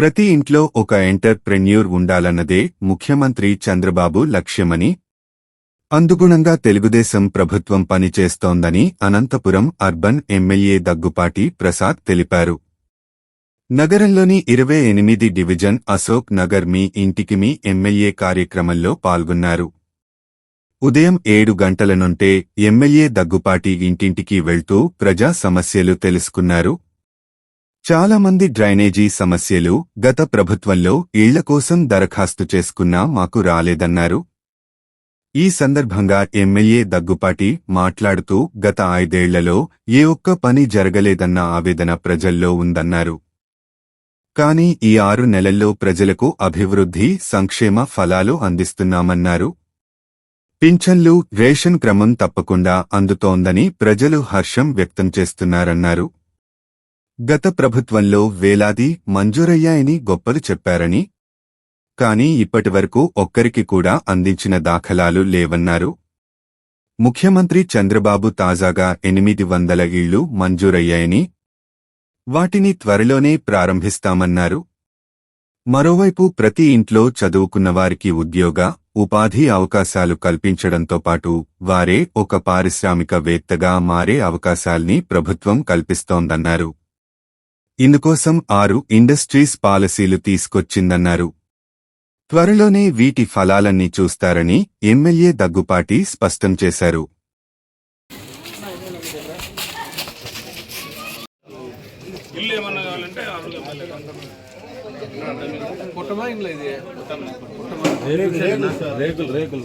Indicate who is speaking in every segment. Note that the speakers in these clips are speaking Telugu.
Speaker 1: ప్రతి ఇంట్లో ఒక ఎంటర్ప్రెన్యూర్ ఉండాలన్నదే ముఖ్యమంత్రి చంద్రబాబు లక్ష్యమని అందుగుణంగా తెలుగుదేశం ప్రభుత్వం పనిచేస్తోందని అనంతపురం అర్బన్ ఎమ్మెల్యే దగ్గుపాటి ప్రసాద్ తెలిపారు. నగరంలోని ఇరవై ఎనిమిది డివిజన్ అశోక్ నగర్ మీ ఇంటికి మీ ఎమ్మెల్యే కార్యక్రమంలో పాల్గొన్నారు. ఉదయం ఏడు గంటల నుంటే ఎమ్మెల్యే దగ్గుపాటి ఇంటింటికి వెళ్తూ ప్రజా సమస్యలు తెలుసుకున్నారు. చాలా మంది డ్రైనేజీ సమస్యలు గత ప్రభుత్వంలో ఇళ్ళ కోసం దరఖాస్తు చేసుకున్నా మాకు రాలేదన్నారు. ఈ సందర్భంగా ఎమ్మెల్యే దగ్గుపాటి మాట్లాడుతూ గత ఐదేళ్ళలో ఏ ఒక్క పని జరగలేదన్న ఆవేదన ప్రజల్లో ఉందన్నారు. కాని ఈ ఆరు నెలల్లో ప్రజలకు అభివృద్ధి సంక్షేమ ఫలాలు అందిస్తున్నామన్నారు. పింఛన్లు రేషన్ క్రమం తప్పకుండా అందుతోందని ప్రజలు హర్షం వ్యక్తం చేస్తున్నారన్నారు. గత ప్రభుత్వంలో వేలాది మంజూరయ్యాయని గొప్పలు చెప్పారని. కాని ఇప్పటివరకు ఒక్కరికి కూడా అందించిన దాఖలాలు లేవన్నారు. ముఖ్యమంత్రి చంద్రబాబు తాజాగా ఎనిమిది వందల ఇళ్ళు మంజూరయ్యాయని. వాటిని త్వరలోనే ప్రారంభిస్తామన్నారు. మరోవైపు ప్రతి ఇంట్లో చదువుకున్నవారికి ఉద్యోగ ఉపాధి అవకాశాలు కల్పించడంతో పాటు వారే ఒక పారిశ్రామికవేత్తగా మారే అవకాశాల్ని ప్రభుత్వం కల్పిస్తోందన్నారు. ఇందుకోసం ఆరు ఇండస్ట్రీస్ పాలసీలు తీసుకొచ్చిందన్నారు. త్వరలోనే వీటి ఫలాలన్నీ చూస్తారని ఎమ్మెల్యే దగ్గుపాటి స్పష్టం చేశారు.
Speaker 2: రేకులు రేకులు.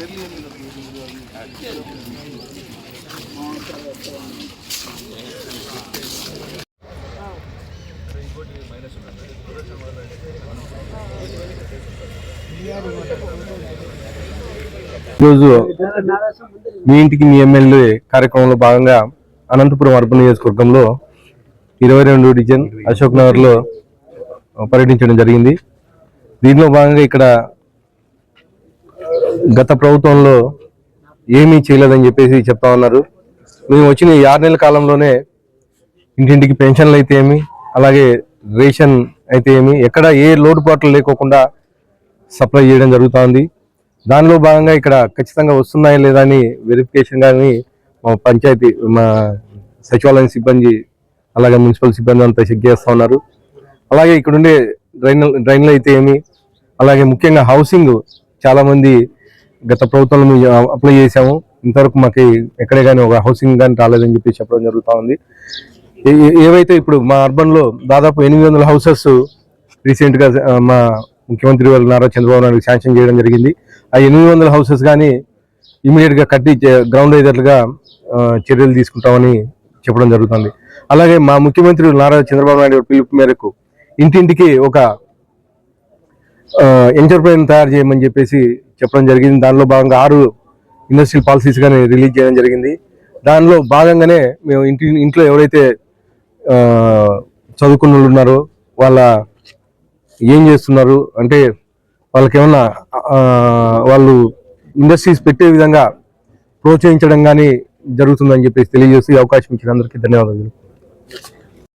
Speaker 3: ఈరోజు మీ ఇంటికి మీ ఎమ్మెల్యే కార్యక్రమంలో భాగంగా అనంతపురం అర్బన్ నియోజకవర్గంలో ఇరవై రెండు డివిజన్ అశోక్ నగర్లో పర్యటించడం జరిగింది. దీనిలో భాగంగా ఇక్కడ గత ప్రభుత్వంలో ఏమీ చేయలేదని చెప్పేసి చెప్తా ఉన్నారు. మేము వచ్చిన ఈ ఆరు నెలల కాలంలోనే ఇంటింటికి పెన్షన్లు అయితే ఏమి అలాగే రేషన్ అయితే ఏమి ఎక్కడ ఏ లోటుపాట్లు లేకోకుండా సప్లై చేయడం జరుగుతూ ఉంది. దానిలో భాగంగా ఇక్కడ ఖచ్చితంగా వస్తున్నాయా లేదా అని వెరిఫికేషన్ కానీ మా పంచాయతీ మా సచివాలయం సిబ్బంది అలాగే మున్సిపల్ సిబ్బంది అంతా చెక్ చేస్తూ ఉన్నారు. అలాగే ఇక్కడుండే డ్రైన్ డ్రైన్లు అయితే ఏమి అలాగే ముఖ్యంగా హౌసింగ్ చాలామంది గత ప్రభుత్వంలో మేము అప్లై చేశాము. ఇంతవరకు మాకు ఎక్కడే కానీ ఒక హౌసింగ్ కానీ రాలేదని చెప్పి చెప్పడం జరుగుతూ ఉంది. ఏవైతే ఇప్పుడు మా అర్బన్లో దాదాపు ఎనిమిది వందల హౌసెస్ రీసెంట్గా మా ముఖ్యమంత్రి వారు నారా చంద్రబాబు నాయుడు శాంక్షన్ చేయడం జరిగింది. ఆ ఎనిమిది వందల హౌసెస్ కానీ ఇమీడియట్గా కట్టి గ్రౌండ్ అయ్యేటట్లుగా చర్యలు తీసుకుంటామని చెప్పడం జరుగుతుంది. అలాగే మా ముఖ్యమంత్రి నారా చంద్రబాబు నాయుడు పిలుపు మేరకు ఇంటింటికి ఒక ఎంటర్ప్రైన్ తయారు చేయమని చెప్పేసి చెప్పడం జరిగింది. దానిలో భాగంగా ఆరు ఇండస్ట్రియల్ పాలసీస్ కానీ రిలీజ్ చేయడం జరిగింది. దానిలో భాగంగానే మేము ఇంటి ఇంట్లో ఎవరైతే చదువుకున్న వాళ్ళు ఉన్నారో వాళ్ళ ఏం చేస్తున్నారు అంటే వాళ్ళకి ఏమన్నా వాళ్ళు ఇండస్ట్రీస్ పెట్టే విధంగా ప్రోత్సహించడం కానీ జరుగుతుందని చెప్పేసి తెలియజేసి అవకాశం ఇచ్చిన అందరికీ ధన్యవాదాలు.